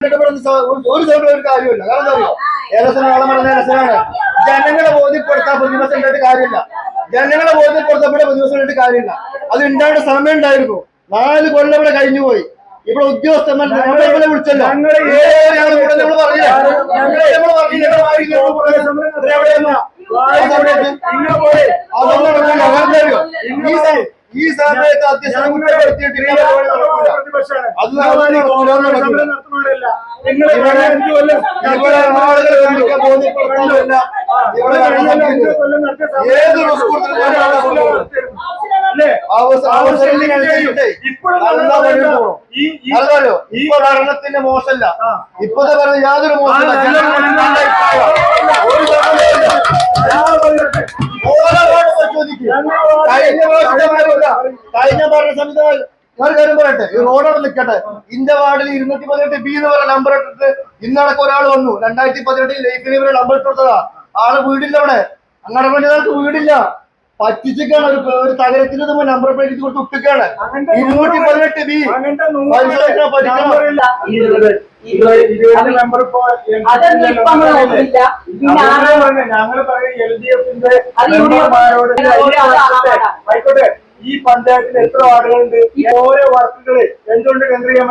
ഒരു- കാര്യമില്ല കാരണം ആളെ ജനങ്ങളെ ബോധ്യപ്പെടുത്താൻ പ്രതിമസം ഉണ്ടായിട്ട് കാര്യമില്ല ജനങ്ങളെ ബോധ്യപ്പെടുത്താൻ പ്രതിമസം ഉണ്ടായിട്ട് കാര്യമില്ല അത് ഉണ്ടായിട്ട് സമയം ഉണ്ടായിരുന്നു നാല് കൊല്ലം ഇവിടെ കഴിഞ്ഞു പോയി ഇവിടെ ഉദ്യോഗസ്ഥന്മാർ നമ്മളെ ഇവിടെ വിളിച്ചല്ലോ? അതൊന്നും അറിയോ? ഈ ഈ സമയത്ത് അധ്യക്ഷനെ ഈ ഭരണത്തിന്റെ മോശമല്ല. നടക്കില്ല. പറഞ്ഞ യാതൊരു നിങ്ങൾ യാതൊരു ഇവിടെ ഭരണ സംവിധാനം ഞാൻ കാര്യം പറയട്ടെ ഈ റോഡോട് നിൽക്കട്ടെ. ഇന്റെ വാർഡിൽ ഇരുന്നൂറ്റി പതിനെട്ട് ബി എന്ന് പറയുന്ന നമ്പർ ഇട്ടിട്ട് ഇന്നടക്കം ഒരാൾ വന്നു. രണ്ടായിരത്തി പതിനെട്ടിൽ ലൈഫിന് ഇവരെ നമ്പർ ഇട്ട് കൊടുത്തതാ ആൾ വീടില്ല അവിടെ. അങ്ങനെ വേണ്ടവർക്ക് വീടില്ല. പറ്റിച്ചിക്കാണ് ഒരു ഒരു തകരത്തിന് നമ്മൾ നമ്പർ പ്ലേറ്റ് കൊടുത്ത് ഒട്ടിക്കാണ് ഇരുന്നൂറ്റി പതിനെട്ട് ബി ഞങ്ങൾ പറയും എൽ ഡി എഫിന്റെ. ആയിക്കോട്ടെ. ഈ പഞ്ചായത്തിൽ എത്ര വാർഡുകളുണ്ട്? ഓരോ വർക്കുകൾ എന്തുകൊണ്ട് ടെൻഡർ ചെയ്യാൻ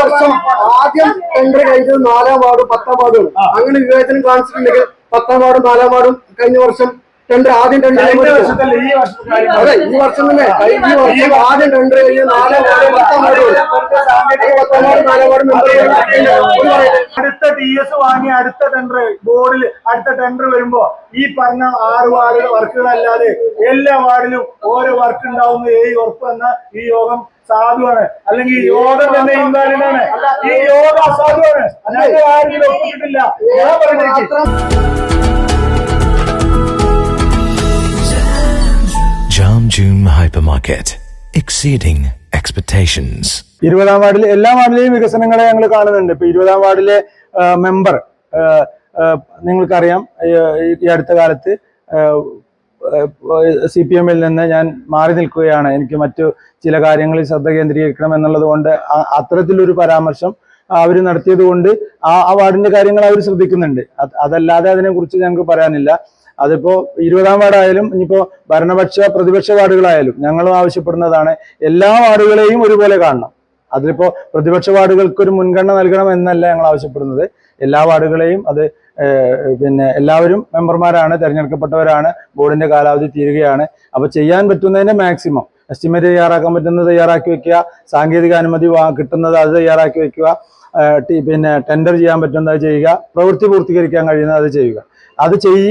വർഷം ആദ്യം ടെൻഡർ കഴിഞ്ഞത് നാലാം വാർഡും പത്താം വാർഡും. അങ്ങനെ വിവേചനം കാണിച്ചിട്ടുണ്ടെങ്കിൽ പത്താം വാർഡും നാലാം വാർഡും കഴിഞ്ഞ വർഷം ടെൻഡർ ആദ്യം ടെൻഡർ കാര്യം അതെ ഈ വർഷം തന്നെ. ഈ വർഷം ആദ്യം ടെൻഡർ കഴിഞ്ഞ് നാലാം വാർഡും പത്താം വാർഡും പത്താം വാർഡും നാലാം വാർഡും അടുത്ത ടി എസ് വാങ്ങി അടുത്ത ടെൻഡർ ബോർഡിൽ അടുത്ത ടെൻഡർ വരുമ്പോ ഈ പറഞ്ഞ ആറ് വാർഡ് വർക്കുകളല്ലാതെ എല്ലാ വാർഡിലും ഓരോ വർക്ക് ഉണ്ടാവുന്ന ഈ ഉറപ്പ് എന്ന ഈ യോഗം സാധുവാണ്. അല്ലെങ്കിൽ യോഗം തന്നെ ഇൻവാലിഡാണ് ഈ യോഗം അസാധുവാണ്. അല്ലാതെ ആരും ഒപ്പിട്ടിട്ടില്ല. ഞാൻ പറഞ്ഞേക്ക് June Hypermarket. Exceeding expectations. ഇരുപതാം വാർഡിൽ എല്ലാ വാർഡിലെയും വികസനങ്ങളെ ഞങ്ങൾ കാണുന്നുണ്ട് ഇപ്പൊ ഇരുപതാം വാർഡിലെ മെമ്പർ നിങ്ങൾക്കറിയാം ഈ അടുത്ത കാലത്ത് സി പി എമ്മിൽ നിന്ന് ഞാൻ മാറി നിൽക്കുകയാണ് എനിക്ക് മറ്റു ചില കാര്യങ്ങളിൽ ശ്രദ്ധ കേന്ദ്രീകരിക്കണം എന്നുള്ളത് കൊണ്ട് അത്തരത്തിലൊരു പരാമർശം അവർ നടത്തിയത് കൊണ്ട് ആ വാർഡിന്റെ കാര്യങ്ങൾ അവർ ശ്രദ്ധിക്കുന്നുണ്ട് അതല്ലാതെ അതല്ലാതെ അതിനെക്കുറിച്ച് ഞങ്ങൾക്ക് പറയാനില്ല അതിപ്പോ ഇരുപതാം വാർഡായാലും ഇനിയിപ്പോ ഭരണപക്ഷ പ്രതിപക്ഷ വാർഡുകളായാലും ഞങ്ങളും ആവശ്യപ്പെടുന്നതാണ് എല്ലാ വാർഡുകളെയും ഒരുപോലെ കാണണം. അതിലിപ്പോ പ്രതിപക്ഷ വാർഡുകൾക്ക് ഒരു മുൻഗണന നൽകണം എന്നല്ല ഞങ്ങൾ ആവശ്യപ്പെടുന്നത്. എല്ലാ വാർഡുകളെയും അത് പിന്നെ എല്ലാവരും മെമ്പർമാരാണ് തിരഞ്ഞെടുക്കപ്പെട്ടവരാണ് ബോർഡിന്റെ കാലാവധി തീരുകയാണ്. അപ്പൊ ചെയ്യാൻ പറ്റുന്നതിന്റെ മാക്സിമം. എസ്റ്റിമേറ്റ് തയ്യാറാക്കാൻ പറ്റുന്നത് തയ്യാറാക്കി വെക്കുക സാങ്കേതിക അനുമതി കിട്ടുന്നത് അത് തയ്യാറാക്കി വെക്കുക. പിന്നെ ടെൻഡർ ചെയ്യാൻ പറ്റുന്നത് ചെയ്യുക പ്രവൃത്തി പൂർത്തീകരിക്കാൻ കഴിയുന്നത് അത് ചെയ്യുക. അത് ചെയ്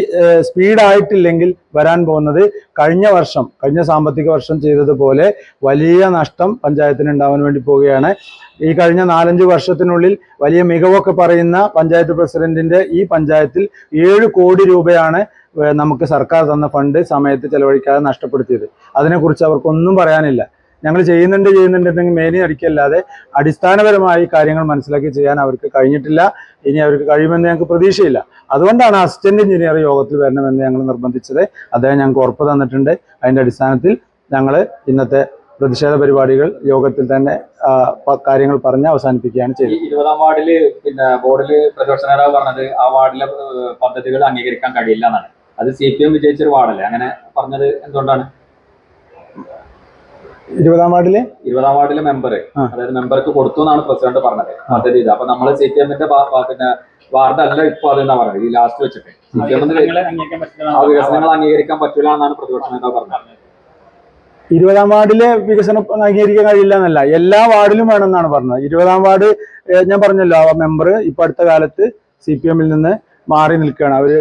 സ്പീഡായിട്ടില്ലെങ്കിൽ വരാൻ പോകുന്നത് കഴിഞ്ഞ വർഷം കഴിഞ്ഞ സാമ്പത്തിക വർഷം ചെയ്തതുപോലെ വലിയ നഷ്ടം പഞ്ചായത്തിന് ഉണ്ടാവാൻ വേണ്ടി പോവുകയാണ്. ഈ കഴിഞ്ഞ നാലഞ്ച് വർഷത്തിനുള്ളിൽ വലിയ മികവൊക്കെ പറയുന്ന പഞ്ചായത്ത് പ്രസിഡന്റിന്റെ ഈ പഞ്ചായത്തിൽ ഏഴ് കോടി രൂപയാണ് നമുക്ക് സർക്കാർ തന്ന ഫണ്ട് സമയത്ത് ചെലവഴിക്കാതെ നഷ്ടപ്പെടുത്തിയത്. അതിനെക്കുറിച്ച് അവർക്കൊന്നും പറയാനില്ല. ഞങ്ങൾ ചെയ്യുന്നുണ്ട് ചെയ്യുന്നുണ്ടെങ്കിൽ മേനി അടിക്കല്ലാതെ അടിസ്ഥാനപരമായി കാര്യങ്ങൾ മനസ്സിലാക്കി ചെയ്യാൻ അവർക്ക് കഴിഞ്ഞിട്ടില്ല. ഇനി അവർക്ക് കഴിയുമെന്ന് ഞങ്ങൾക്ക് പ്രതീക്ഷയില്ല. അതുകൊണ്ടാണ് അസിസ്റ്റന്റ് എഞ്ചിനീയർ യോഗത്തിൽ വരണമെന്ന് ഞങ്ങൾ നിർബന്ധിച്ചത്. അദ്ദേഹം ഞങ്ങൾക്ക് ഉറപ്പ് തന്നിട്ടുണ്ട്. അതിന്റെ അടിസ്ഥാനത്തിൽ ഞങ്ങൾ ഇന്നത്തെ പ്രതിഷേധ പരിപാടികൾ യോഗത്തിൽ തന്നെ കാര്യങ്ങൾ പറഞ്ഞ് അവസാനിപ്പിക്കുകയാണ് ചെയ്തത്. ഇരുപതാം വാർഡിൽ പിന്നെ ബോർഡിൽ പ്രതിപക്ഷ നേതാവ് പറഞ്ഞത് ആ വാർഡിലെ പദ്ധതികൾ അംഗീകരിക്കാൻ കഴിയില്ല എന്നാണ്. അത് സി പി എം വിജയിച്ചൊരു വാർഡല്ലേ? അങ്ങനെ പറഞ്ഞത് എന്തുകൊണ്ടാണ്? ഇരുപതാം വാർഡിലെ? ഇരുപതാം വാർഡിലെ മെമ്പർ അതായത് മെമ്പർക്ക് കൊടുത്തു എന്നാണ് പ്രസിഡന്റ് പറഞ്ഞത്. പദ്ധതി ഇത് അപ്പൊ നമ്മൾ സി പി എമ്മിന്റെ പിന്നെ വാർഡല്ല ഇപ്പൊ അതെന്നാ പറഞ്ഞത് ഈ ലാസ്റ്റ് വെച്ചിട്ട്. സി പി എമ്മിന് ആ വികസനങ്ങൾ അംഗീകരിക്കാൻ പറ്റില്ല എന്നാണ് പ്രതിപക്ഷ നേതാവ് പറഞ്ഞത്? ഇരുപതാം വാർഡിലെ വികസനം അംഗീകരിക്കാൻ കഴിയില്ല എന്നല്ല. എല്ലാ വാർഡിലും വേണമെന്നാണ് പറഞ്ഞത്. ഇരുപതാം വാർഡ് ഞാൻ പറഞ്ഞല്ലോ ആ മെമ്പർ ഇപ്പൊ അടുത്ത കാലത്ത് സി പി എമ്മിൽ നിന്ന് മാറി നിൽക്കുകയാണ്. അവർ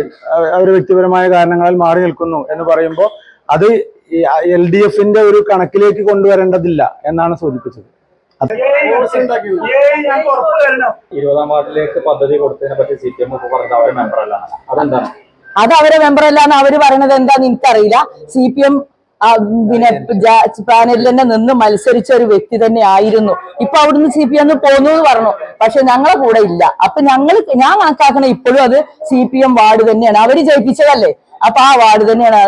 അവർ വ്യക്തിപരമായ കാരണങ്ങളാൽ മാറി നിൽക്കുന്നു എന്ന് പറയുമ്പോൾ അത് എൽ ഡി എഫിന്റെ ഒരു കണക്കിലേക്ക് കൊണ്ടുവരേണ്ടതില്ല എന്നാണ് സൂചിപ്പിച്ചത്. ഇരുപതാം വാർഡിലേക്ക് പദ്ധതി കൊടുത്തതിനെ പറ്റി സി പി എം ഇപ്പൊ പറഞ്ഞത് അവരെ മെമ്പർ അല്ല. അതെന്താണ്? അത് അവരെ മെമ്പർ അല്ലാന്ന് അവർ പറയണത് എന്താന്ന് എനിക്കറിയില്ല. സി പി എം പിന്നെ പാനലിൽ തന്നെ നിന്ന് മത്സരിച്ച ഒരു വ്യക്തി തന്നെ ആയിരുന്നു. ഇപ്പൊ അവിടുന്ന് സി പി എം പോന്നു എന്ന് പറഞ്ഞു. പക്ഷെ ഞങ്ങളെ കൂടെ ഇല്ല. അപ്പൊ ഞങ്ങൾ ഞാൻ കണക്കാക്കണ ഇപ്പോഴും അത് സി പി എം വാർഡ് തന്നെയാണ്. അവർ ജയിപ്പിച്ചതല്ലേ? അപ്പൊ ആ വാർഡ് തന്നെയാണ്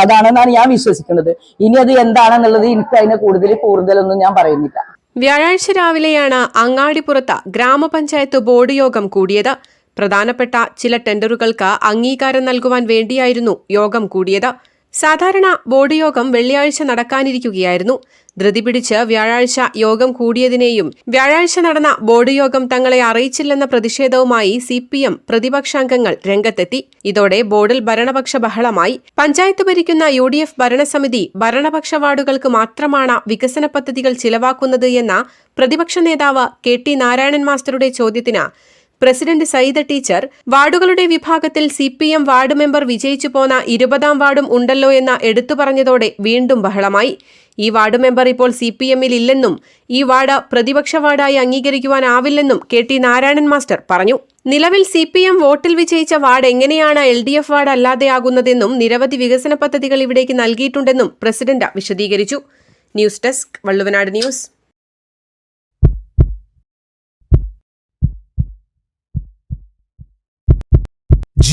അതാണെന്നാണ് ഞാൻ വിശ്വസിക്കുന്നത്. ഇനി അത് എന്താണെന്നുള്ളത് എനിക്ക് അതിനെ കൂടുതൽ കൂടുതലൊന്നും ഞാൻ പറയുന്നില്ല. വ്യാഴാഴ്ച രാവിലെയാണ് അങ്ങാടിപ്പുറത്ത് ഗ്രാമപഞ്ചായത്ത് ബോർഡ് യോഗം കൂടിയത്. പ്രധാനപ്പെട്ട ചില ടെൻഡറുകൾക്ക് അംഗീകാരം നൽകുവാൻ വേണ്ടിയായിരുന്നു യോഗം കൂടിയത്. സാധാരണ ബോർഡ് യോഗം വെള്ളിയാഴ്ച നടക്കാനിരിക്കുകയായിരുന്നു. ധൃതി പിടിച്ച് വ്യാഴാഴ്ച യോഗം കൂടിയതിനെയും വ്യാഴാഴ്ച നടന്ന ബോർഡ് യോഗം തങ്ങളെ അറിയിച്ചില്ലെന്ന പ്രതിഷേധവുമായി സി പി എം പ്രതിപക്ഷാംഗങ്ങൾ രംഗത്തെത്തി. ഇതോടെ ബോർഡിൽ ഭരണപക്ഷ ബഹളമായി. പഞ്ചായത്ത് ഭരിക്കുന്ന യു ഡി എഫ് ഭരണസമിതി ഭരണപക്ഷ വാർഡുകൾക്ക് മാത്രമാണ് വികസന പദ്ധതികൾ ചിലവാക്കുന്നത് എന്ന പ്രതിപക്ഷ നേതാവ് കെ ടി നാരായണൻ മാസ്റ്ററുടെ ചോദ്യത്തിന് പ്രസിഡന്റ് സൈദ ടീച്ചർ വാർഡുകളുടെ വിഭാഗത്തിൽ C P M ward member വിജയിച്ചു പോന്ന ഇരുപതാം വാർഡും ഉണ്ടല്ലോ എന്ന എടുത്തു പറഞ്ഞതോടെ വീണ്ടും ബഹളമായി. ഈ വാർഡ് മെമ്പർ ഇപ്പോൾ സി പി എമ്മിൽ ഇല്ലെന്നും ഈ വാർഡ് പ്രതിപക്ഷ വാർഡായി അംഗീകരിക്കുവാനാവില്ലെന്നും കെ ടി നാരായണൻ മാസ്റ്റർ പറഞ്ഞു. നിലവിൽ സി പി എം വോട്ടിൽ വിജയിച്ച വാർഡ് എങ്ങനെയാണ് എൽ ഡി എഫ് വാർഡ് അല്ലാതെയാകുന്നതെന്നും നിരവധി വികസന പദ്ധതികൾ ഇവിടേക്ക് നൽകിയിട്ടുണ്ടെന്നും പ്രസിഡന്റ് വിശദീകരിച്ചു. News desk Valluvanad news.